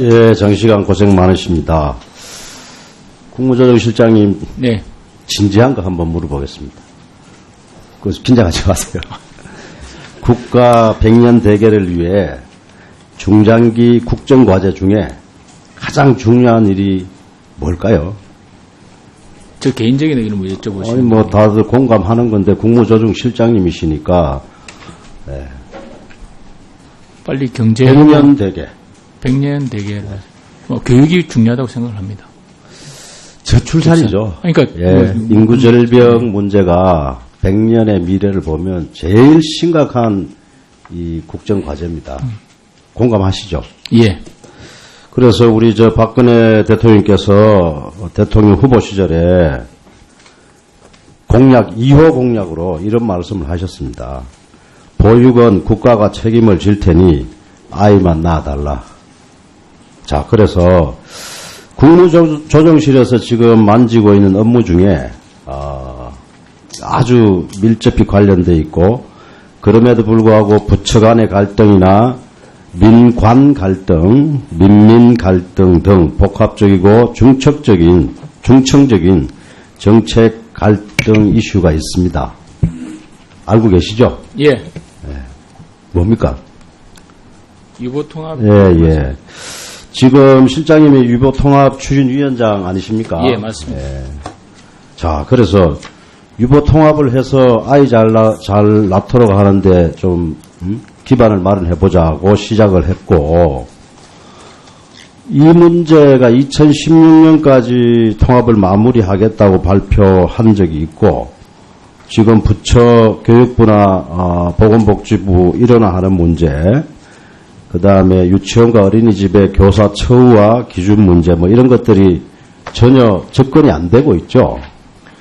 예, 장시간 고생 많으십니다. 국무조정 실장님 네. 진지한 거 한번 물어보겠습니다. 그 긴장하지 마세요. 국가 백년 대계를 위해 중장기 국정과제 중에 가장 중요한 일이 뭘까요? 저 개인적인 의견을 뭐 여쭤보시면. 아니 뭐 다들 공감하는 건데 국무조정 실장님이시니까 빨리 경제. 백년 대계 백년 대계. 뭐 교육이 중요하다고 생각을 합니다. 저출산이죠. 그러니까 예, 뭐, 인구 절벽 문제가 100년의 미래를 보면 제일 심각한 이 국정 과제입니다. 공감하시죠? 예. 그래서 우리 저 박근혜 대통령께서 대통령 후보 시절에 공약 2호 공약으로 이런 말씀을 하셨습니다. 보육은 국가가 책임을 질 테니 아이만 낳아달라. 자, 그래서 국무조정실에서 지금 만지고 있는 업무 중에 어, 아주 밀접히 관련돼 있고 그럼에도 불구하고 부처 간의 갈등이나 민관 갈등, 민민 갈등 등 복합적이고 중첩적인 중청적인 정책 갈등 이슈가 있습니다. 알고 계시죠? 예. 뭡니까? 유보통합. 예, 예. 지금 실장님이 유보통합 추진위원장 아니십니까? 예, 맞습니다. 자, 그래서 유보통합을 해서 아이 잘, 나, 잘 낳도록 하는데 좀 음? 기반을 마련해보자고 시작을 했고 이 문제가 2016년까지 통합을 마무리하겠다고 발표한 적이 있고 지금 부처 교육부나 어, 보건복지부 일어나 하는 문제 그 다음에 유치원과 어린이집의 교사 처우와 기준 문제 뭐 이런 것들이 전혀 접근이 안 되고 있죠.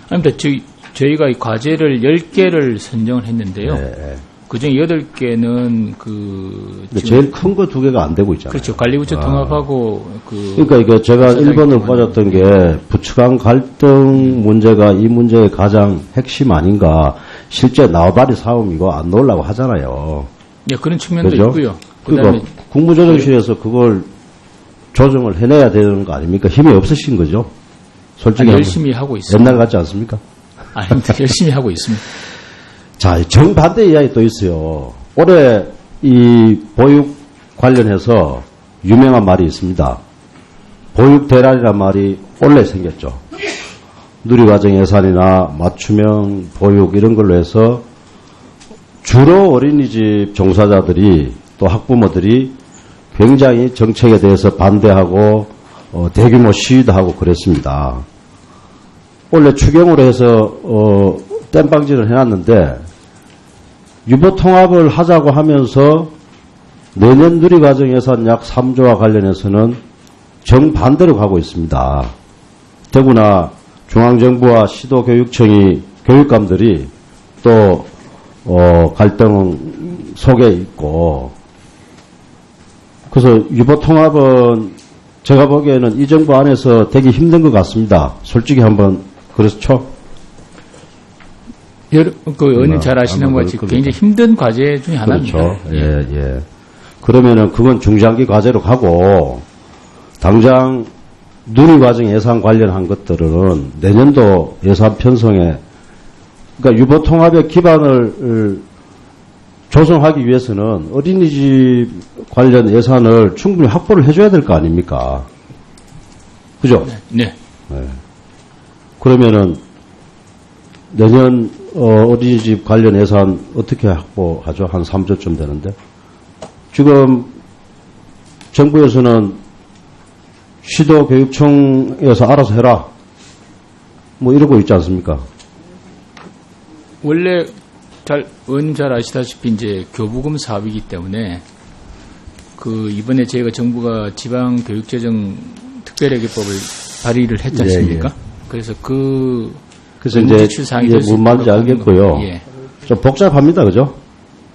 아닙니다. 저희, 저희가 이 과제를 10개를 선정을 했는데요. 네. 그 중에 8개는 그. 제일 큰 거 두 개가 안 되고 있잖아요. 그렇죠. 관리부처 통합하고 그. 그러니까 이거 제가 부처장이 1번을 통하는 빠졌던 게 부처 간 갈등 문제가 이 문제의 가장 핵심 아닌가. 실제 나와바리 싸움이고 안 놓으려고 하잖아요. 예, 그런 측면도 그죠? 있고요. 그 다음에 그러니까 국무조정실에서 그걸 조정을 해내야 되는 거 아닙니까? 힘이 없으신 거죠? 솔직히 한번. 열심히 하고 있습니다. 옛날 같지 않습니까? 아닙니다. 열심히 하고 있습니다. 자, 정반대 이야기 또 있어요. 올해 이 보육 관련해서 유명한 말이 있습니다. 보육 대란이란 말이 원래 생겼죠. 누리과정 예산이나 맞춤형 보육 이런 걸로 해서 주로 어린이집 종사자들이 또 학부모들이 굉장히 정책에 대해서 반대하고 어, 대규모 시위도 하고 그랬습니다. 원래 추경으로 해서 어, 땜빵질을 해놨는데 유보 통합을 하자고 하면서 내년 누리과정 예산 약 3조와 관련해서는 정반대로 가고 있습니다. 더구나 중앙정부와 시도교육청이 교육감들이 또 어, 갈등 속에 있고 그래서 유보 통합은 제가 보기에는 이 정부 안에서 되게 힘든 것 같습니다. 솔직히 한번 그렇죠? 여러, 그 의원님 잘 아시는 것 같이 굉장히 힘든 과제 중에 하나입니다. 그렇죠. 예, 예. 그러면은 그건 중장기 과제로 가고 당장 누리 과정 예산 관련한 것들은 내년도 예산 편성에 그러니까 유보 통합의 기반을 조성하기 위해서는 어린이집 관련 예산을 충분히 확보를 해줘야 될 거 아닙니까? 그죠? 네. 그러면은 내년 어, 어린이집 관련 예산 어떻게 확보하죠? 한 3조쯤 되는데 지금 정부에서는 시도 교육청에서 알아서 해라 뭐 이러고 있지 않습니까? 원래 잘 의원님 잘 아시다시피 이제 교부금 사업이기 때문에 그 이번에 저희가 정부가 지방 교육재정 특별회계법을 발의를 했지 예, 않습니까? 그래서 그 그래서 이제, 이제 뭔 말인지 알겠고요. 거. 예. 좀 복잡합니다, 그죠?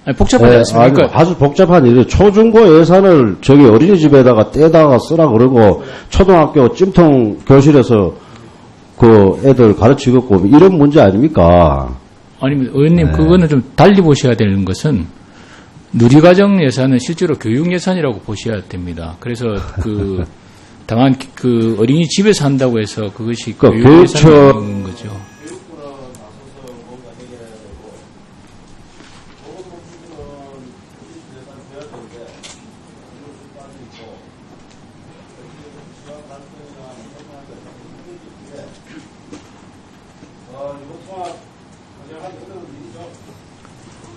아니, 복잡하지 예, 않습니까? 아주, 그러니까 아주 복잡한 일이 초중고 예산을 저기 어린이집에다가 떼다가 쓰라 그러고 초등학교 찜통 교실에서 그 애들 가르치고 이런 문제 아닙니까? 아니면 의원님 네. 그거는 좀 달리 보셔야 되는 것은 누리과정 예산은 실제로 교육 예산이라고 보셔야 됩니다. 그래서 그 다만 그 어린이 집에서 한다고 해서 그것이 그 교육 교육처- 예산인 거죠.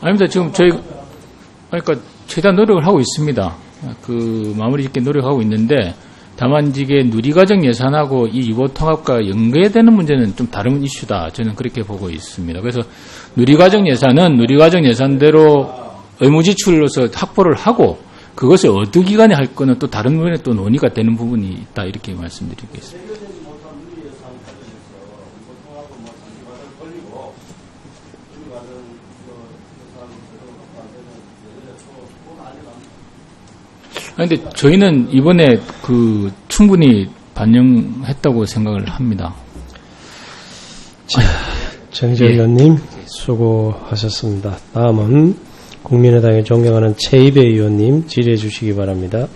아닙니다. 지금 저희 그러니까 최대한 노력을 하고 있습니다. 그 마무리 짓게 노력하고 있는데 다만 이게 누리과정 예산하고 이 유보 통합과 연계되는 문제는 좀 다른 이슈다. 저는 그렇게 보고 있습니다. 그래서 누리과정 예산은 누리과정 예산대로 의무 지출로서 확보를 하고 그것을 어느 기간에 할 거는 또 다른 부분에 또 논의가 되는 부분이 있다 이렇게 말씀드리겠습니다. 근데 저희는 이번에 그 충분히 반영했다고 생각을 합니다. 정재 예. 의원님 수고하셨습니다. 다음은 국민의당의 존경하는 최이배 의원님 질의해 주시기 바랍니다.